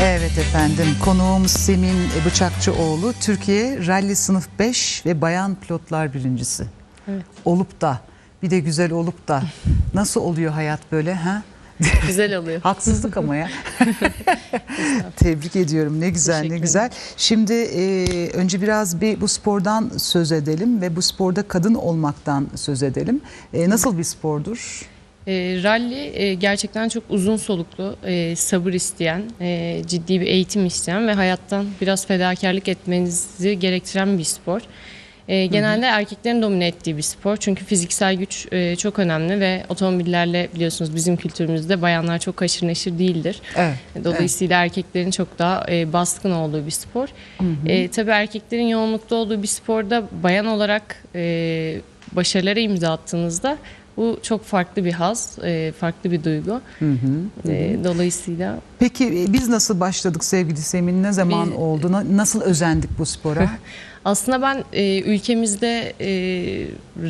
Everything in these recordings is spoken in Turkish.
Evet efendim konuğum Semin Bıçakçıoğlu Türkiye Rally Sınıf 5 ve Bayan Pilotlar birincisi. Evet. Olup da bir de güzel olup da nasıl oluyor hayat böyle ha? Güzel oluyor. Haksızlık ama ya. Tebrik ediyorum. Ne güzel ne güzel. Şimdi e, önce biraz bir bu spordan söz edelim ve bu sporda kadın olmaktan söz edelim. E, nasıl bir spordur? E, rally e, gerçekten çok uzun soluklu, e, sabır isteyen, e, ciddi bir eğitim isteyen ve hayattan biraz fedakarlık etmenizi gerektiren bir spor. E, genelde erkeklerin domine ettiği bir spor. Çünkü fiziksel güç e, çok önemli ve otomobillerle biliyorsunuz bizim kültürümüzde bayanlar çok haşır neşir değildir. Evet. Dolayısıyla erkeklerin çok daha e, baskın olduğu bir spor. E, tabii erkeklerin yoğunlukta olduğu bir sporda bayan olarak e, başarılara imza attığınızda bu çok farklı bir haz, e, farklı bir duygu. E, dolayısıyla Peki biz nasıl başladık sevgili Semin? Ne zaman Biz- oldu? Na- Nasıl özendik bu spora? aslında ben e, ülkemizde e,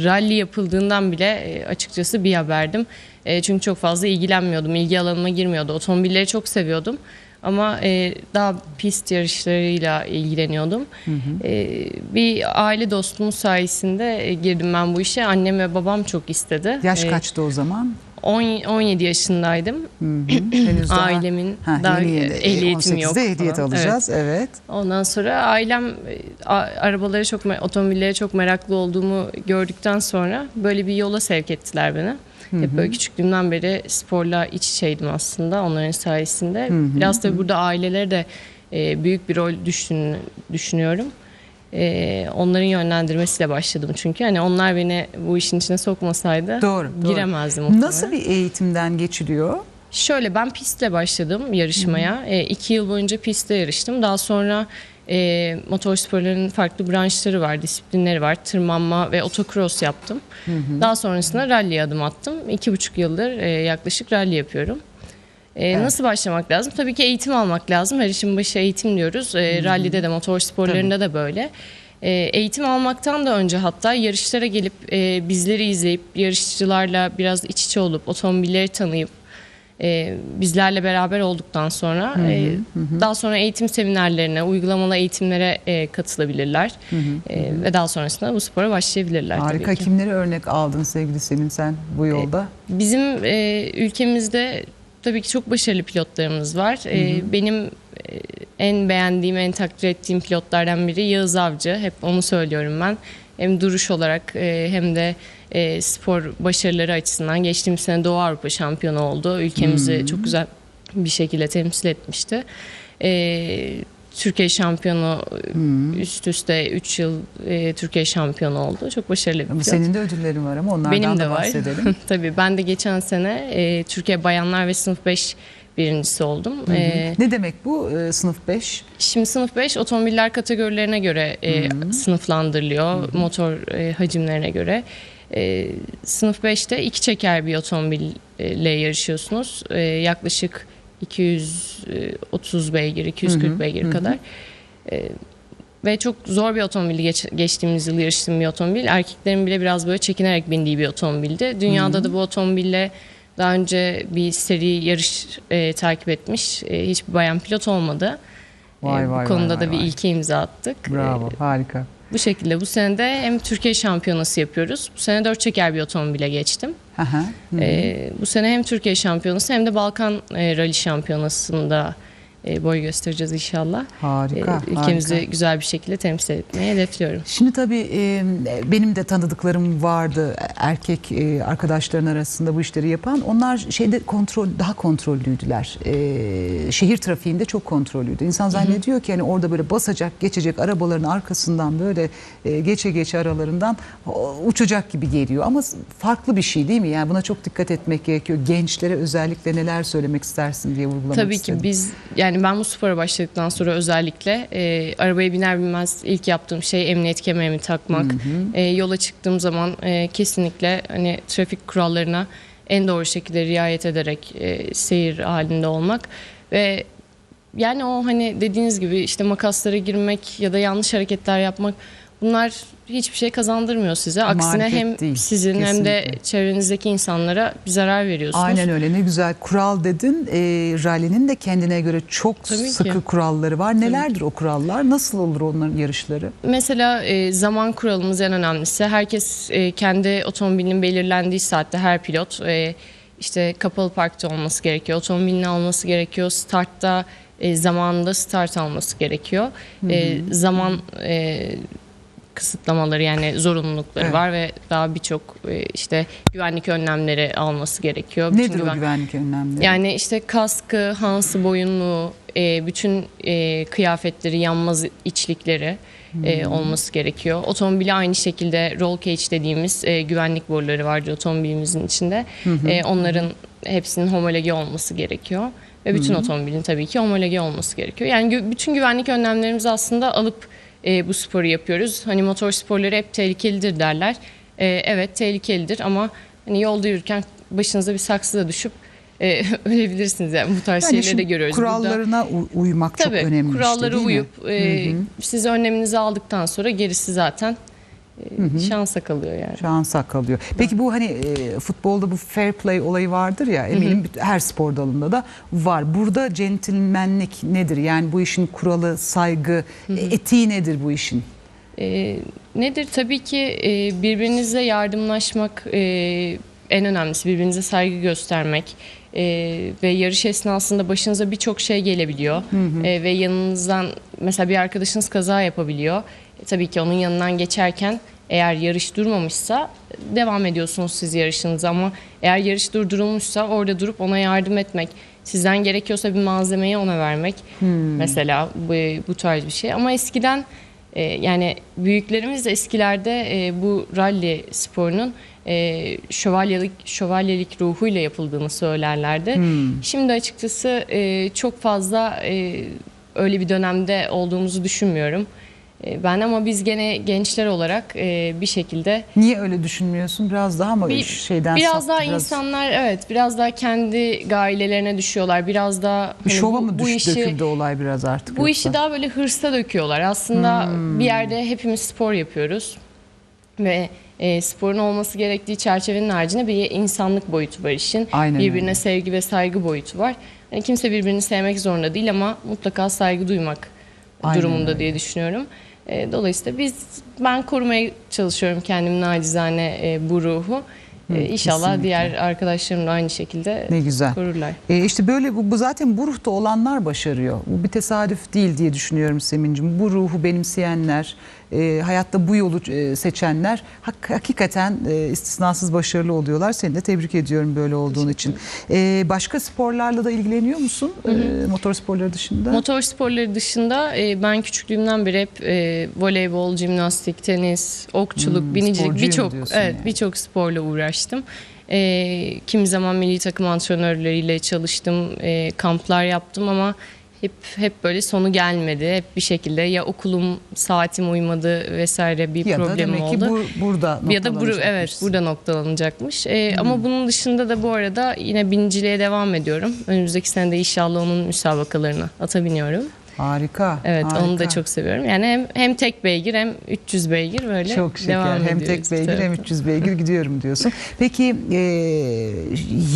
rally yapıldığından bile e, açıkçası bir haberdim. E, çünkü çok fazla ilgilenmiyordum, ilgi alanıma girmiyordu. Otomobilleri çok seviyordum. Ama e, daha pist yarışlarıyla ilgileniyordum. E, bir aile dostumuz sayesinde e, girdim ben bu işe. Annem ve babam çok istedi. Yaş E, kaçtı o zaman? 10, 17 yaşındaydım. Hı hı. Henüz daha- Ailemin Ha, daha yeni ehliyetim yok. 18'de ehliyet falan. alacağız. Evet. Ondan sonra ailem e, arabalara çok otomobillere çok meraklı olduğumu gördükten sonra böyle bir yola sevk ettiler beni. Hep böyle küçüklüğümden beri sporla iç içeydim aslında onların sayesinde. Biraz da burada ailelere de e, büyük bir rol düştüğünü düşünüyorum. E, onların yönlendirmesiyle başladım çünkü hani onlar beni bu işin içine sokmasaydı Doğru, doğru. giremezdim. muhtemelen. Nasıl bir eğitimden geçiliyor? Şöyle ben pistle başladım yarışmaya. E, iki yıl boyunca pistte yarıştım. Daha sonra e, motorsporların farklı branşları var, disiplinleri var. Tırmanma ve otokros yaptım. Daha sonrasında rally'ye adım attım. İki buçuk yıldır e, yaklaşık rally yapıyorum. E, Nasıl başlamak lazım? Tabii ki eğitim almak lazım. Her işin başı eğitim diyoruz. E, rally'de de motor sporlarında da böyle. E, eğitim almaktan da önce hatta yarışlara gelip e, bizleri izleyip yarışçılarla biraz iç içe olup otomobilleri tanıyıp e, bizlerle beraber olduktan sonra e, daha sonra eğitim seminerlerine, uygulamalı eğitimlere e, katılabilirler E, ve daha sonrasında bu spora başlayabilirler Harika. tabii ki. Kimleri örnek aldın sevgili Semin sen bu yolda? Bizim e, ülkemizde tabii ki çok başarılı pilotlarımız var. E, benim e, en beğendiğim, en takdir ettiğim pilotlardan biri Yağız Avcı. Hep onu söylüyorum ben. Hem duruş olarak e, hem de e, spor başarıları açısından geçtiğimiz sene Doğu Avrupa şampiyonu oldu. Ülkemizi çok güzel bir şekilde temsil etmişti. E, Türkiye şampiyonu üst üste 3 yıl e, Türkiye şampiyonu oldu. Çok başarılı bir pilot. senin de ödüllerin var ama onlardan Benim da de var. bahsedelim. Tabii ben de geçen sene e, Türkiye Bayanlar ve Sınıf 5 birincisi oldum. E, ne demek bu e, sınıf 5? şimdi sınıf 5 otomobiller kategorilerine göre e, sınıflandırılıyor. Motor e, hacimlerine göre. E, sınıf 5'te iki çeker bir otomobille yarışıyorsunuz. E, yaklaşık 230 beygir, 240 beygir kadar. E, ve çok zor bir otomobil geç, geçtiğimiz yıl yarıştığım bir otomobil. Erkeklerin bile biraz böyle çekinerek bindiği bir otomobildi. Dünyada da bu otomobille daha önce bir seri yarış e, takip etmiş e, hiçbir bayan pilot olmadı. E, Vay, bu vay, konuda vay, da vay, bir vay. ilke imza attık. Bravo. E, Harika. bu şekilde bu sene de hem Türkiye şampiyonası yapıyoruz. Bu sene dört çeker bir otomobile geçtim. Hı. E, bu sene hem Türkiye şampiyonası hem de Balkan e, Rally şampiyonasında e, boy göstereceğiz inşallah. Harika. E, ülkemizi harika. güzel bir şekilde temsil etmeyi hedefliyorum. Şimdi tabii e, benim de tanıdıklarım vardı erkek e, arkadaşların arasında bu işleri yapan. Onlar şeyde kontrol daha kontrollüydüler. E, şehir trafiğinde çok kontrollüydü. İnsan zannediyor ki hani orada böyle basacak, geçecek arabaların arkasından böyle e, geçe geçe aralarından uçacak gibi geliyor. Ama farklı bir şey değil mi? Yani buna çok dikkat etmek gerekiyor. Gençlere özellikle neler söylemek istersin diye vurgulamak Tabii istedim. ki biz yani ben bu spora başladıktan sonra özellikle e, arabaya biner binmez ilk yaptığım şey emniyet kemerimi takmak. E, yola çıktığım zaman e, kesinlikle hani trafik kurallarına en doğru şekilde riayet ederek e, seyir halinde olmak ve yani o hani dediğiniz gibi işte makaslara girmek ya da yanlış hareketler yapmak bunlar hiçbir şey kazandırmıyor size. Aksine Marifet hem değil, sizin hem de kesinlikle. çevrenizdeki insanlara bir zarar veriyorsunuz. Aynen öyle ne güzel kural dedin. E, rally'nin de kendine göre çok Tabii ki. sıkı kuralları var. Nelerdir o kurallar? Nasıl olur onların yarışları? Mesela e, zaman kuralımız en önemlisi. Herkes e, kendi otomobilinin belirlendiği saatte her pilot e, işte kapalı parkta olması gerekiyor. Otomobilini alması gerekiyor. Startta e, zamanında start alması gerekiyor. E, zaman e, kısıtlamaları yani zorunlulukları Evet. var ve daha birçok e, işte güvenlik önlemleri alması gerekiyor. Bütün Nedir o güven- güvenlik önlemleri? yani işte kaskı, hansı boyunluğu, e, bütün e, kıyafetleri, yanmaz içlikleri e, olması gerekiyor. Otomobili aynı şekilde roll cage dediğimiz güvenlik boruları vardır otomobilimizin içinde. E, onların hepsinin homologe olması gerekiyor. Ve bütün otomobilin tabii ki homologe olması gerekiyor. Yani bütün güvenlik önlemlerimizi aslında alıp e, bu sporu yapıyoruz. Hani motor sporları hep tehlikelidir derler. E, evet tehlikelidir ama hani yolda yürürken başınıza bir saksı da düşüp e, ölebilirsiniz. Yani bu tarz Yani şeyleri de görüyoruz. Burada- Kurallarına u- uymak Tabii çok önemli kurallara işte, uyup e, siz önleminizi aldıktan sonra gerisi zaten e, şansa kalıyor yani. Şansa kalıyor. Peki bu hani e, futbolda bu fair play olayı vardır ya eminim bütün- her spor dalında da var. Burada centilmenlik nedir? Yani bu işin kuralı, saygı, e, etiği nedir bu işin? E, nedir? Tabii ki e, birbirinizle yardımlaşmak e, en önemlisi. Birbirinize saygı göstermek e, ve yarış esnasında başınıza birçok şey gelebiliyor. E, ve yanınızdan mesela bir arkadaşınız kaza yapabiliyor. E, tabii ki onun yanından geçerken eğer yarış durmamışsa devam ediyorsunuz siz yarışınıza ama eğer yarış durdurulmuşsa orada durup ona yardım etmek, sizden gerekiyorsa bir malzemeyi ona vermek mesela bu, bu tarz bir şey. Ama eskiden e, yani büyüklerimiz de eskilerde e, bu rally sporunun e, şövalyelik şövalyelik ruhuyla yapıldığını söylerlerdi. Şimdi açıkçası e, çok fazla e, öyle bir dönemde olduğumuzu düşünmüyorum. E, ben ama biz gene gençler olarak e, bir şekilde Niye öyle düşünmüyorsun? Biraz daha mı bir, şeyden biraz saptı, daha insanlar evet biraz daha kendi gailelerine düşüyorlar. Biraz daha hani şova bu- mı bu düş, işi döküldü olay biraz artık? bu yoksa? işi daha böyle hırsa döküyorlar. Aslında Hmm. bir yerde hepimiz spor yapıyoruz ve e, sporun olması gerektiği çerçevenin haricinde bir insanlık boyutu var işin. Aynen Birbirine öyle. sevgi ve saygı boyutu var. Hani kimse birbirini sevmek zorunda değil ama mutlaka saygı duymak Aynen durumunda öyle. diye düşünüyorum. E, dolayısıyla biz ben korumaya çalışıyorum kendim nacizane e, bu ruhu. E, inşallah kesinlikle. diğer arkadaşlarım da aynı şekilde Ne güzel. korurlar. E işte böyle bu, bu zaten bu ruhta olanlar başarıyor. Bu bir tesadüf değil diye düşünüyorum Semin'cim. Bu ruhu benimseyenler, e, hayatta bu yolu e, seçenler hak- hakikaten e, istisnasız başarılı oluyorlar. Seni de tebrik ediyorum böyle olduğun için. E, başka sporlarla da ilgileniyor musun? E, motor sporları dışında? Motor sporları dışında e, ben küçüklüğümden beri hep e, voleybol, jimnastik, tenis, okçuluk, Hmm, binicilik birçok evet yani. birçok sporla uğraştım. E, kimi zaman milli takım antrenörleriyle çalıştım, e, kamplar yaptım ama hep hep böyle sonu gelmedi. Hep bir şekilde ya okulum saatim uymadı vesaire bir ya da problemim demek ki oldu. bu, burada Ya da bur evet burada noktalanacakmış. Ee, Ama bunun dışında da bu arada yine biniciliğe devam ediyorum. Önümüzdeki sene de inşallah onun müsabakalarına ata biniyorum. Harika. Evet onu da harika. çok seviyorum. Yani hem hem tek beygir hem 300 beygir böyle Çok şeker. devam hem tek beygir Tabii. hem 300 beygir gidiyorum diyorsun. Peki e,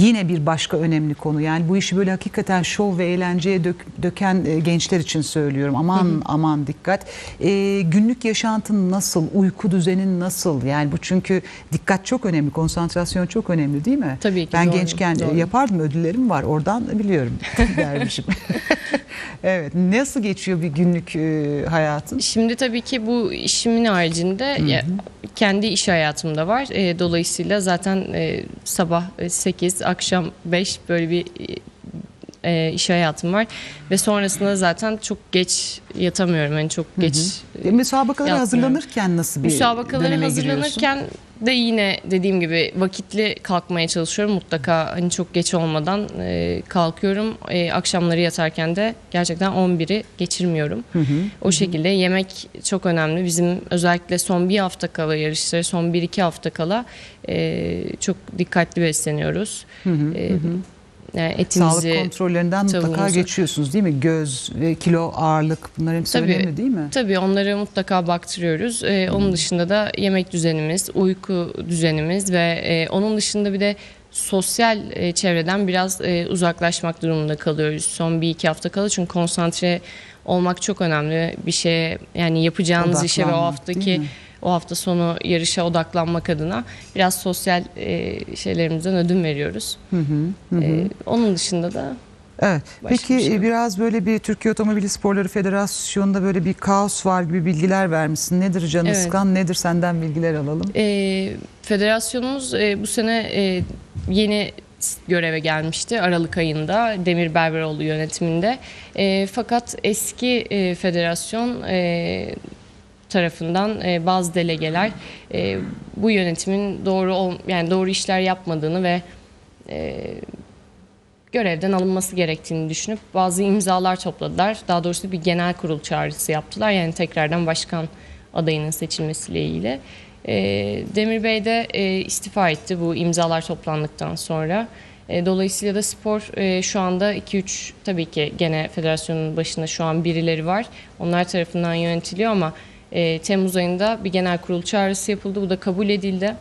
yine bir başka önemli konu. Yani bu işi böyle hakikaten şov ve eğlenceye dök- döken e, gençler için söylüyorum. Aman aman dikkat. E, günlük yaşantın nasıl? Uyku düzenin nasıl? Yani bu çünkü dikkat çok önemli. Konsantrasyon çok önemli değil mi? Tabii ki, Ben doğru, gençken doğru. yapardım. Ödüllerim var. Oradan biliyorum dermişim. evet. Nasıl geçiyor bir günlük e, hayatın? Şimdi tabii ki bu işimin haricinde ya, kendi iş hayatım da var. E, dolayısıyla zaten e, sabah 8, akşam 5 böyle bir e, iş hayatım var. Ve sonrasında zaten çok geç yatamıyorum. Yani çok geç E, Müsabakalara hazırlanırken nasıl bir Müsabakalara döneme giriyorsun? De yine dediğim gibi vakitli kalkmaya çalışıyorum. Mutlaka hani çok geç olmadan e, kalkıyorum. E, akşamları yatarken de gerçekten 11'i geçirmiyorum. O şekilde yemek çok önemli. Bizim özellikle son bir hafta kala yarışları, son 1-2 hafta kala e, çok dikkatli besleniyoruz. E, e, Sağlık etinizi kontrollerinden mutlaka tavuğumuzu. geçiyorsunuz değil mi? Göz, ve kilo, ağırlık bunlar hepsi Tabii. önemli değil mi? Tabii onları mutlaka baktırıyoruz. Ee, onun dışında da yemek düzenimiz, uyku düzenimiz ve e, onun dışında bir de sosyal e, çevreden biraz e, uzaklaşmak durumunda kalıyoruz. Son bir iki hafta kala çünkü konsantre olmak çok önemli bir şeye yani yapacağınız işe ve o Odaklanmak, haftaki? O hafta sonu yarışa odaklanmak adına biraz sosyal e, şeylerimizden ödün veriyoruz. Ee, onun dışında da Evet. Başka Peki bir şey biraz böyle bir Türkiye Otomobil Sporları Federasyonu'nda böyle bir kaos var gibi bilgiler vermişsin. Nedir Can Evet. Iskan? Nedir senden bilgiler alalım? E, federasyonumuz e, bu sene e, yeni göreve gelmişti Aralık ayında Demir Berberoğlu yönetiminde. E, fakat eski e, federasyon e, tarafından e, bazı delegeler e, bu yönetimin doğru ol, yani doğru işler yapmadığını ve e, görevden alınması gerektiğini düşünüp bazı imzalar topladılar. Daha doğrusu bir genel kurul çağrısı yaptılar. Yani tekrardan başkan adayının seçilmesiyle ilgili. E, Demir Bey de e, istifa etti bu imzalar toplandıktan sonra. E, dolayısıyla da spor e, şu anda 2-3 tabii ki gene federasyonun başında şu an birileri var. Onlar tarafından yönetiliyor ama e, Temmuz ayında bir genel kurul çağrısı yapıldı. Bu da kabul edildi.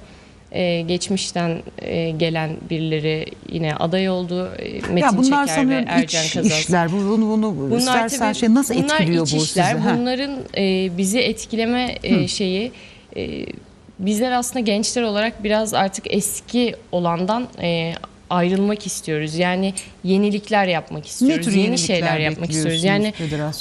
E, geçmişten e, gelen birileri yine aday oldu. E, Metin ya bunlar Çeker ve sanıyorum Ercan iç Kazaz. işler. Bu- Bunu, bunu istersen tabii- şey nasıl bunlar etkiliyor iç bu işler. sizi? Bunların e, bizi etkileme e, şeyi e, bizler aslında gençler olarak biraz artık eski olandan e, ayrılmak istiyoruz. Yani yenilikler yapmak istiyoruz. tür Yeni şeyler yapmak istiyoruz. Yani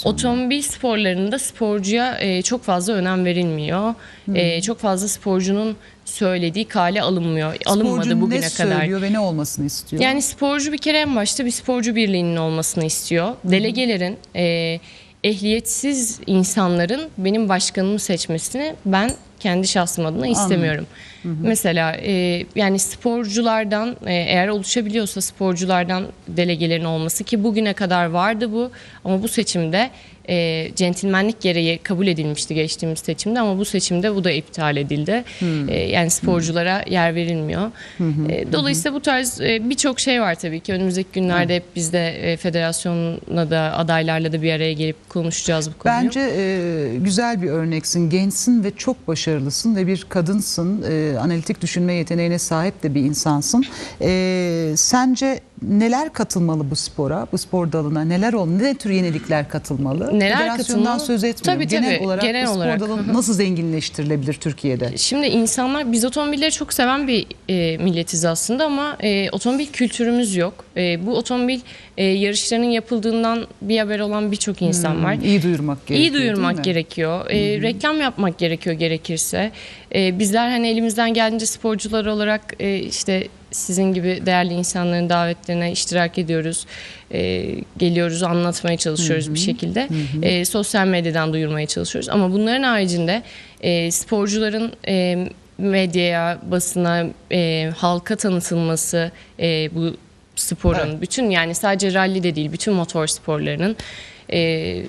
otomobil sporlarında sporcuya e, çok fazla önem verilmiyor. E, çok fazla sporcunun söylediği kale alınmıyor. Alınmadı Sporcu bugüne ne kadar. söylüyor ve ne olmasını istiyor? Yani sporcu bir kere en başta bir sporcu birliğinin olmasını istiyor. Delegelerin e, ehliyetsiz insanların benim başkanımı seçmesini ben kendi şahsım adına istemiyorum. Mesela e, yani sporculardan e, eğer oluşabiliyorsa sporculardan delegelerin olması ki bugüne kadar vardı bu ama bu seçimde e, centilmenlik gereği kabul edilmişti geçtiğimiz seçimde ama bu seçimde bu da iptal edildi. E, yani sporculara yer verilmiyor. E, dolayısıyla bu tarz e, birçok şey var tabii ki. Önümüzdeki günlerde hep biz de e, federasyonla da adaylarla da bir araya gelip konuşacağız bu konuyu. Bence e, güzel bir örneksin. Gençsin ve çok başarılısın ve bir kadınsın. E, analitik düşünme yeteneğine sahip de bir insansın. E, sence neler katılmalı bu spora, bu spor dalına? Neler ol, ne tür yenilikler katılmalı? Neler Federasyondan katılmalı? söz etmiyorum. Tabii, genel tabii, olarak genel bu spor olarak. dalı nasıl zenginleştirilebilir Türkiye'de? Şimdi insanlar biz otomobilleri çok seven bir e, milletiz aslında ama e, otomobil kültürümüz yok. E, bu otomobil e, yarışlarının yapıldığından bir haber olan birçok insan var. İyi duyurmak gerekiyor. İyi duyurmak gerekiyor. E, reklam yapmak gerekiyor gerekirse. E, bizler hani elimizden geldiğince sporcular olarak e, işte sizin gibi değerli insanların davetlerine iştirak ediyoruz. E, geliyoruz, anlatmaya çalışıyoruz bir şekilde. E, sosyal medyadan duyurmaya çalışıyoruz. Ama bunların haricinde e, sporcuların e, medyaya, basına, e, halka tanıtılması e, bu sporun Evet. bütün yani sadece rally de değil bütün motor sporlarının e,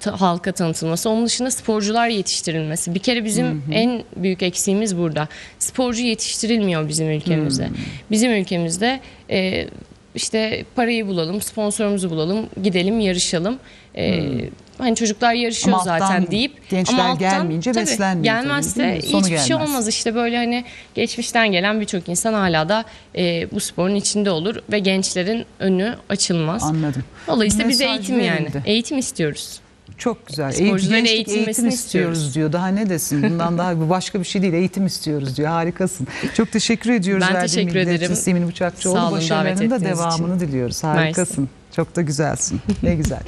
ta- halka tanıtılması. Onun dışında sporcular yetiştirilmesi. Bir kere bizim en büyük eksiğimiz burada. Sporcu yetiştirilmiyor bizim ülkemizde. Bizim ülkemizde e, işte parayı bulalım, sponsorumuzu bulalım, gidelim yarışalım. E, Hani çocuklar yarışıyor Ama alttan zaten deyip gençler ama alttan, gelmeyince tabii, beslenmiyor tabii, Gelmezse? Sonu hiçbir şey gelmez. olmaz. İşte böyle hani geçmişten gelen birçok insan hala da e, bu sporun içinde olur ve gençlerin önü açılmaz. Anladım. Dolayısıyla biz Mesaj eğitim yani. verildi. Eğitim istiyoruz. Çok güzel. Sporcuların eğitilmesini eğitim istiyoruz diyor. Daha ne desin? Bundan daha başka bir şey değil. Eğitim istiyoruz diyor. Harikasın. Çok teşekkür ediyoruz. Ben teşekkür ederim. Semin Bıçakçıoğlu Sağ olun, davet başarılarının da ettiğiniz için. devamını diliyoruz. Harikasın. Çok da güzelsin. Ne güzel.